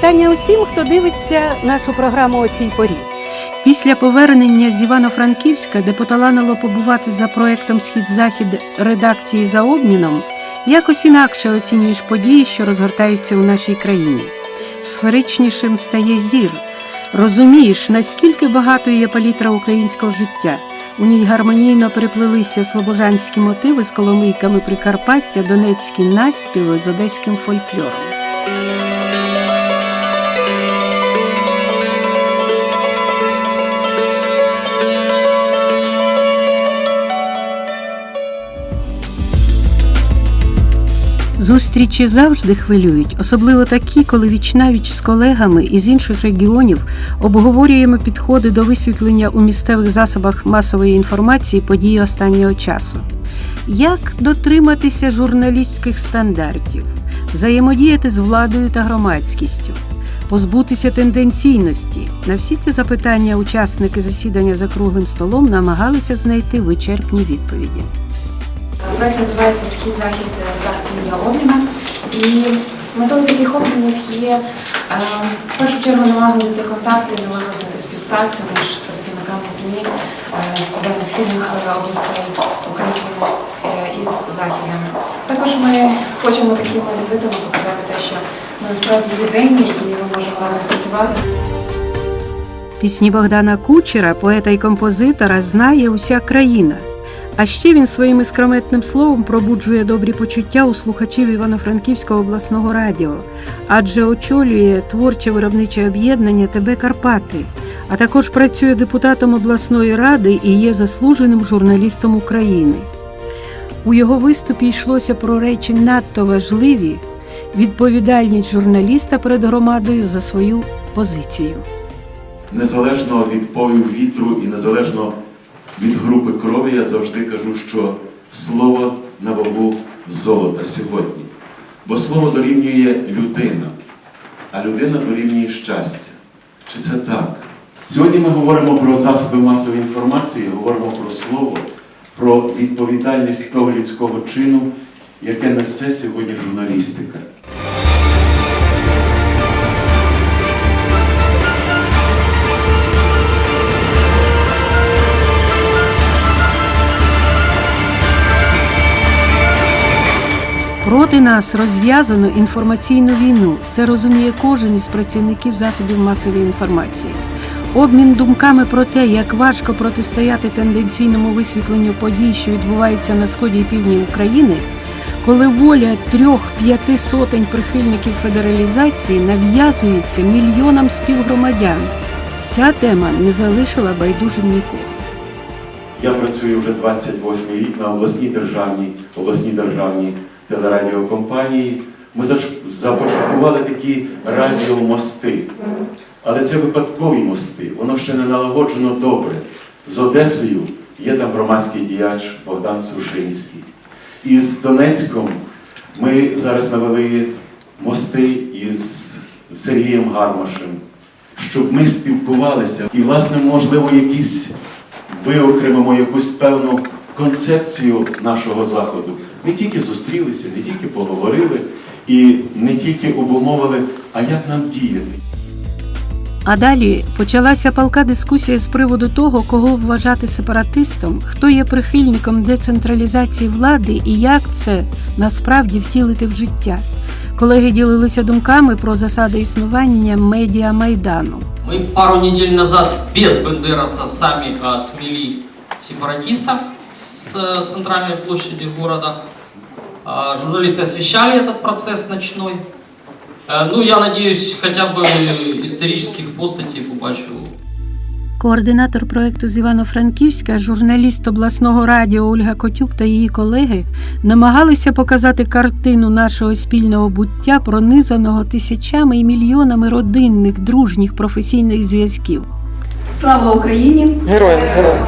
вітання усім, хто дивиться нашу програму о цій порі. Після повернення з Івано-Франківська, де поталанило побувати за проектом Схід-Захід редакції за обміном, якось інакше оцінюєш події, що розгортаються у нашій країні. Сферичнішим стає зір. Розумієш, наскільки багатою є палітра українського життя. У ній гармонійно переплелися слобожанські мотиви з коломийками Прикарпаття, донецькі наспіви з одеським фольклором. Зустрічі завжди хвилюють, особливо такі, коли вічнавіч з колегами із інших регіонів обговорюємо підходи до висвітлення у місцевих засобах масової інформації подій останнього часу. Як дотриматися журналістських стандартів, взаємодіяти з владою та громадськістю, позбутися тенденційності? На всі ці запитання учасники засідання за круглим столом намагалися знайти вичерпні відповіді. Проект називається Схід-Захід редакції за обміном. І метою таких обмінів є е, в першу чергу налагодити контакти, налагодити співпрацю між представниками ЗМІ е, з південно-східних е, областей України е, із західними. Також ми хочемо такими візитами показати те, що ми насправді єдині і ми можемо разом працювати. Пісні Богдана Кучера, поета і композитора, знає уся країна. А ще він своїм іскрометним словом пробуджує добрі почуття у слухачів Івано-Франківського обласного радіо, адже очолює творче виробниче об'єднання ТБ Карпати, а також працює депутатом обласної ради і є заслуженим журналістом України. У його виступі йшлося про речі надто важливі, відповідальність журналіста перед громадою за свою позицію. незалежно від повів вітру і незалежно від групи крові, я завжди кажу, що слово на вагу золота сьогодні. Бо слово дорівнює людина, а людина дорівнює щастя. Чи це так? Сьогодні ми говоримо про засоби масової інформації, говоримо про слово, про відповідальність того людського чину, яке несе сьогодні журналістика. Проти нас розв'язано інформаційну війну. Це розуміє кожен із працівників засобів масової інформації. Обмін думками про те, як важко протистояти тенденційному висвітленню подій, що відбуваються на сході і півдні України, коли воля трьох-п'яти сотень прихильників федералізації нав'язується мільйонам співгромадян. Ця тема не залишила байдужим нікого. Я працюю вже 28 рік на обласній державній, обласній державній телерадіокомпанії. Ми започаткували такі радіомости. Але це випадкові мости, воно ще не налагоджено добре. З Одесою є там громадський діяч Богдан Сушинський. І з Донецьком ми зараз навели мости із Сергієм Гармашем, щоб ми спілкувалися. І, власне, можливо, якісь виокремимо якусь певну концепцію нашого заходу. Не тільки зустрілися, не тільки поговорили і не тільки обумовили, а як нам діяти. А далі почалася палка дискусія з приводу того, кого вважати сепаратистом, хто є прихильником децентралізації влади і як це насправді втілити в життя. Колеги ділилися думками про засади існування медіа майдану. Мы пару недель назад без бендеровцев сами а, смели сепаратистов с э, центральной площади города. А, журналисты освещали этот процесс ночной. Э, ну, я надеюсь, хотя бы исторических постатей побачу Координатор проекту з Івано-Франківська, журналіст обласного радіо Ольга Котюк та її колеги намагалися показати картину нашого спільного буття, пронизаного тисячами і мільйонами родинних, дружніх професійних зв'язків. Слава Україні! Героям, героям.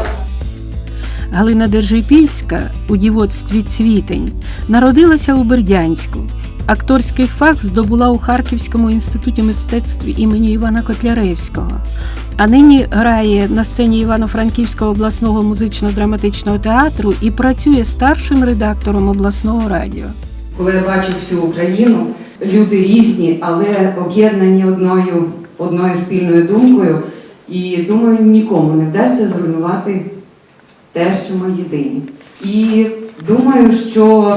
Галина Держипільська у дівоцтві Цвітень народилася у Бердянську. Акторський фах здобула у Харківському інституті мистецтв імені Івана Котляревського. А нині грає на сцені Івано-Франківського обласного музично-драматичного театру і працює старшим редактором обласного радіо. Коли я бачу всю Україну, люди різні, але об'єднані одною, одною спільною думкою. І думаю, нікому не вдасться зруйнувати те, що ми єдині. І думаю, що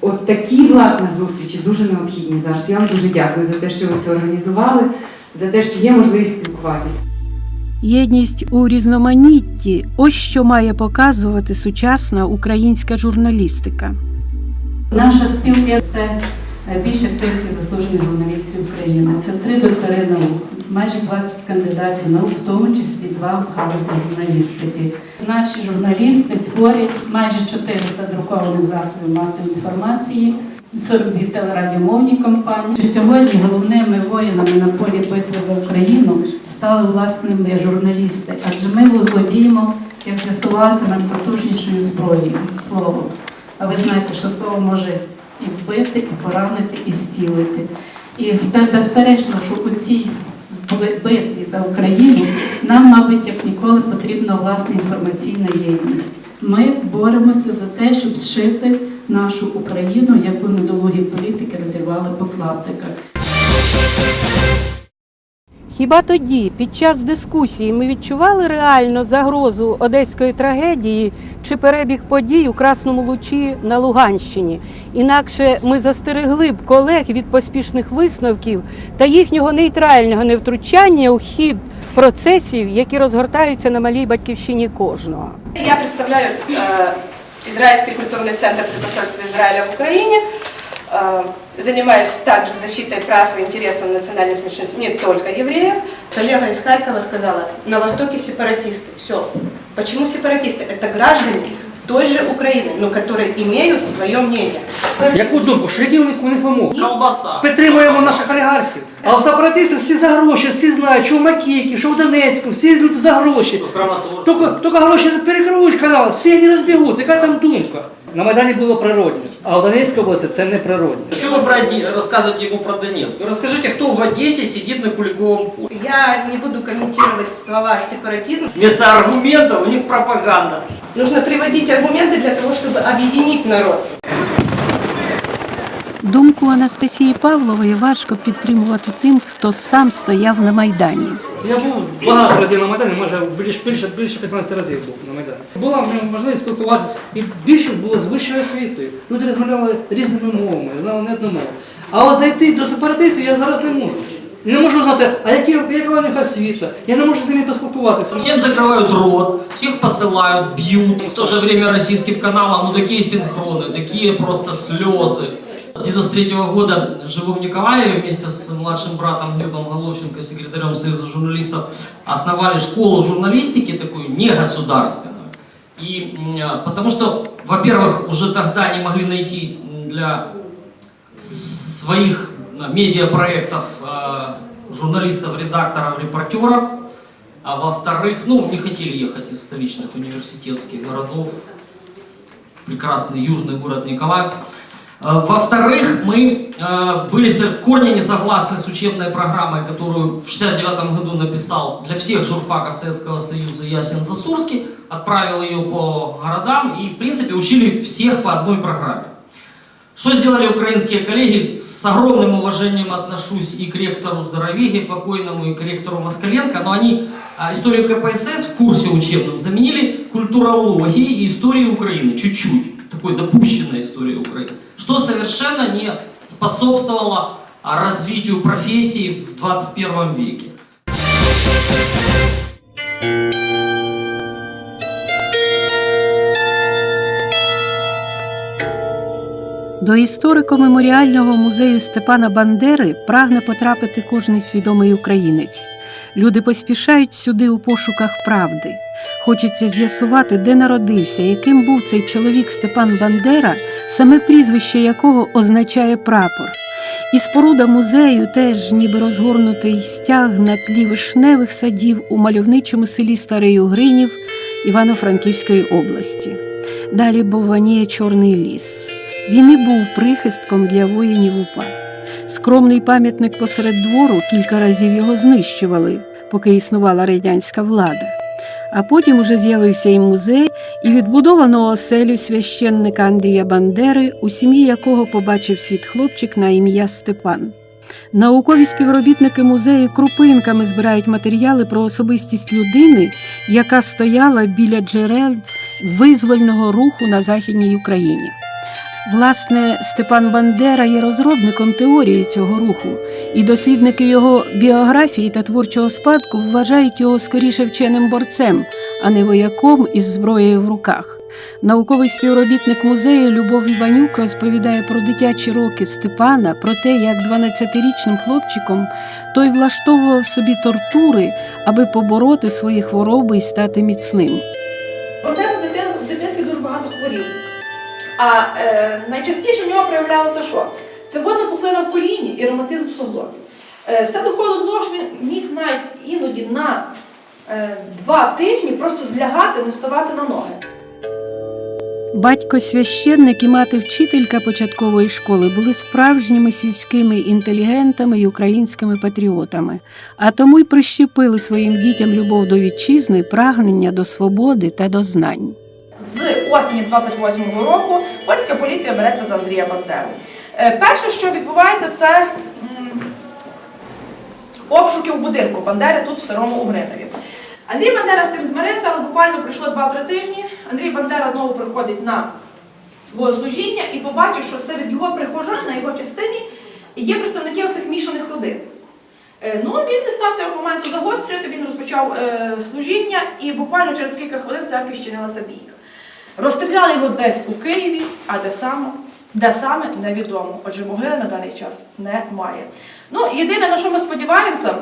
от такі власне зустрічі дуже необхідні зараз. Я вам дуже дякую за те, що ви це організували, за те, що є можливість спілкуватися. Єдність у різноманітті ось що має показувати сучасна українська журналістика. Наша спілка це більше 30 заслужених журналістів України. Це три доктори наук, майже 20 кандидатів наук, в тому числі два в галузі журналістики. Наші журналісти творять майже 400 друкованих засобів масової інформації. 42 телерадіомовні компанії. Сьогодні головними воїнами на полі битви за Україну стали власними журналісти, адже ми володіємо, як з'ясувалося, найпотужнішою зброєю словом. А ви знаєте, що слово може і вбити, і поранити, і зцілити. І бе- безперечно, що у цій битві за Україну нам, мабуть, як ніколи потрібна власна інформаційна єдність. Ми боремося за те, щоб зшити нашу Україну, яку недолугі політики розірвали по клаптиках. Хіба тоді, під час дискусії, ми відчували реально загрозу одеської трагедії чи перебіг подій у Красному Лучі на Луганщині? Інакше ми застерегли б колег від поспішних висновків та їхнього нейтрального невтручання у хід процесів, які розгортаються на малій батьківщині кожного. Я представляю э, Израильский культурный центр при посольстве Израиля в Украине. Э, занимаюсь также защитой прав и интересов национальных меньшинств, не только евреев. Коллега из Харькова сказала, на Востоке сепаратисты. Все. Почему сепаратисты? Это граждане той же Украины, но которые имеют свое мнение. Яку думку? Що які у них у них вимоги? Колбаса. Підтримуємо наших олігархів. А у сепаратистів всі за гроші, всі знають, що в Макійки, що в Донецьку, всі люди за гроші. Краматорск. Тільки, тільки гроші перекривують канал, всі не розбігуться. Яка там думка? На Майдані було природне, а в Донецькій області це не природне. Что вы про, Оде- рассказываете ему про Донецк? Расскажите, кто в Одессе сидит на Куликовом поле? Я не буду комментировать слова сепаратизм. Вместо аргументов у них пропаганда. Нужно приводить аргументы для того, чтобы объединить народ. Думку Анастасії Павлової важко підтримувати тим, хто сам стояв на Майдані. Я був багато разів на Майдані, може більше, більше, більше 15 разів був на Майдані. Була в мене можливість спілкуватися, і більшість було з вищою освітою. Люди розмовляли різними мовами, знали не одну мову. А от зайти до сепаратистів я зараз не можу. І Не можу знати, а які, яка у них освіта. Я не можу з ними поспілкуватися. Всем закрывают рот, всех посылают, бьют. В то же время российским каналам, ну такие синхроны, такие просто слезы. С 93 года живу в Николаеве вместе с младшим братом Глебом Головченко, секретарем Союза журналистов, основали школу журналистики такую негосударственную. И потому что, во-первых, уже тогда не могли найти для своих медиапроектов а, журналистов, редакторов, репортеров. А во-вторых, ну, не хотели ехать из столичных университетских городов, прекрасный южный город Николаев. А, Во-вторых, мы э, были в корне не согласны с учебной программой, которую в 69 году написал для всех журфаков Советского Союза Ясен Засурский, отправил ее по городам и, в принципе, учили всех по одной программе. Что сделали украинские коллеги? С огромным уважением отношусь и к ректору Здоровиге покойному, и к ректору Москаленко, но они а, историю КПСС в курсе учебном заменили культурологией и историей Украины, чуть-чуть, такой допущенной историей Украины, что совершенно не способствовало развитию профессии в 21 веке. До історико-меморіального музею Степана Бандери прагне потрапити кожний свідомий українець. Люди поспішають сюди у пошуках правди. Хочеться з'ясувати, де народився, яким був цей чоловік Степан Бандера, саме прізвище якого означає прапор. І споруда музею теж ніби розгорнутий стяг на тлі вишневих садів у мальовничому селі Старий Угринів Івано-Франківської області. Далі бовваніє Чорний ліс. Він і був прихистком для воїнів УПА. Скромний пам'ятник посеред двору кілька разів його знищували, поки існувала радянська влада. А потім уже з'явився і музей, і відбудовано оселю священника Андрія Бандери, у сім'ї якого побачив світ хлопчик на ім'я Степан. Наукові співробітники музею крупинками збирають матеріали про особистість людини, яка стояла біля джерел визвольного руху на Західній Україні. Власне, Степан Бандера є розробником теорії цього руху, і дослідники його біографії та творчого спадку вважають його скоріше вченим борцем, а не вояком із зброєю в руках. Науковий співробітник музею Любов Іванюк розповідає про дитячі роки Степана, про те, як 12-річним хлопчиком той влаштовував собі тортури, аби побороти свої хвороби і стати міцним. А е, найчастіше в нього проявлялося що? Це водна пухлина в коліні і ревматизм в суглобі. Е, все доходило до того, що він міг навіть іноді на е, два тижні просто злягати, не вставати на ноги. Батько священник і мати вчителька початкової школи були справжніми сільськими інтелігентами і українськими патріотами, а тому й прищепили своїм дітям любов до вітчизни, прагнення до свободи та до знань. Осені 28-го року польська поліція береться за Андрія Бандеру. Е, перше, що відбувається, це обшуки в будинку Бандери тут в Старому Угринові. Андрій Бандера з цим змирився, але буквально пройшло 2-3 тижні. Андрій Бандера знову приходить на богослужіння і побачив, що серед його прихожан на його частині є представники оцих мішаних родин. Е, Ну, він не став цього моменту загострювати, він розпочав е, служіння і буквально через кілька хвилин в церкві щинилася бійка. Розстріляли його десь у Києві, а де саме, де саме невідомо. Отже, могили на даний час немає. Ну, єдине, на що ми сподіваємося,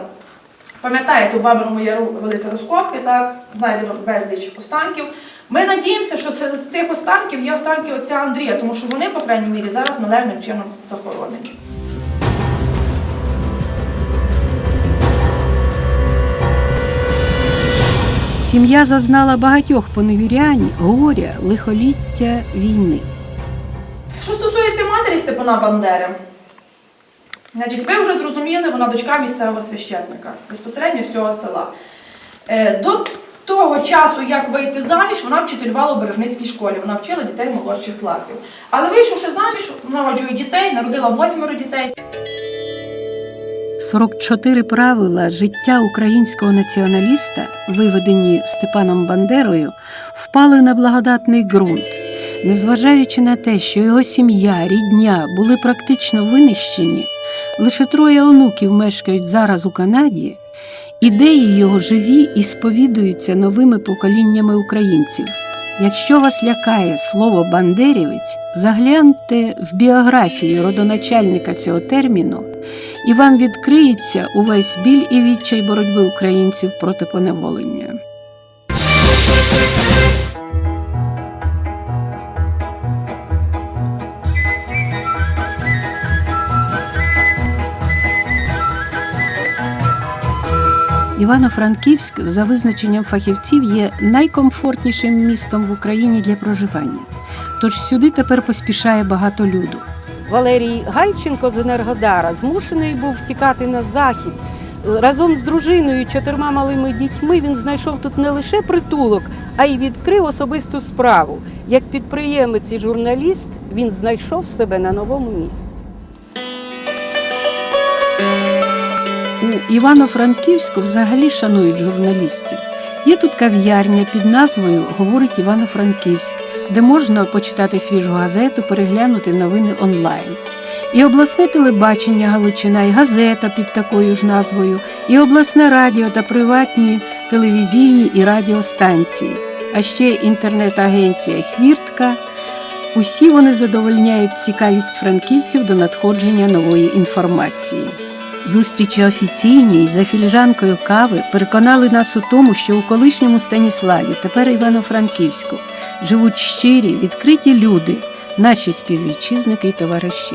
пам'ятаєте, у Бабиному Яру велися розкопки, так, знайдено безліч останків. Ми надіємося, що з цих останків є останки отця Андрія, тому що вони, по крайній мірі, зараз належним чином захоронені. Сім'я зазнала багатьох поневірянь, горя, лихоліття війни. Що стосується матері Степана Бандери, значить, ви вже зрозуміли, вона дочка місцевого священника, безпосередньо з цього села. Е, До того часу, як вийти заміж, вона вчителювала у Бережницькій школі, вона вчила дітей молодших класів. Але вийшовши заміж, народжує дітей, народила восьмеро дітей. 44 правила життя українського націоналіста, виведені Степаном Бандерою, впали на благодатний ґрунт. Незважаючи на те, що його сім'я, рідня були практично винищені, лише троє онуків мешкають зараз у Канаді, ідеї його живі і сповідуються новими поколіннями українців. Якщо вас лякає слово бандерівець, загляньте в біографію родоначальника цього терміну, і вам відкриється увесь біль і відчай боротьби українців проти поневолення. Івано-Франківськ, за визначенням фахівців, є найкомфортнішим містом в Україні для проживання. Тож сюди тепер поспішає багато люду. Валерій Гайченко з Енергодара змушений був втікати на захід. Разом з дружиною і чотирма малими дітьми він знайшов тут не лише притулок, а й відкрив особисту справу. Як підприємець і журналіст він знайшов себе на новому місці. У Івано-Франківську взагалі шанують журналістів. Є тут кав'ярня під назвою Говорить Івано-Франківськ, де можна почитати свіжу газету, переглянути новини онлайн. І обласне телебачення Галичина, і газета під такою ж назвою, і обласне радіо та приватні телевізійні і радіостанції, а ще інтернет-агенція Хвіртка. Усі вони задовольняють цікавість франківців до надходження нової інформації. Зустрічі офіційні за філіжанкою кави переконали нас у тому, що у колишньому Станіславі, тепер Івано-Франківську, живуть щирі, відкриті люди, наші співвітчизники і товариші.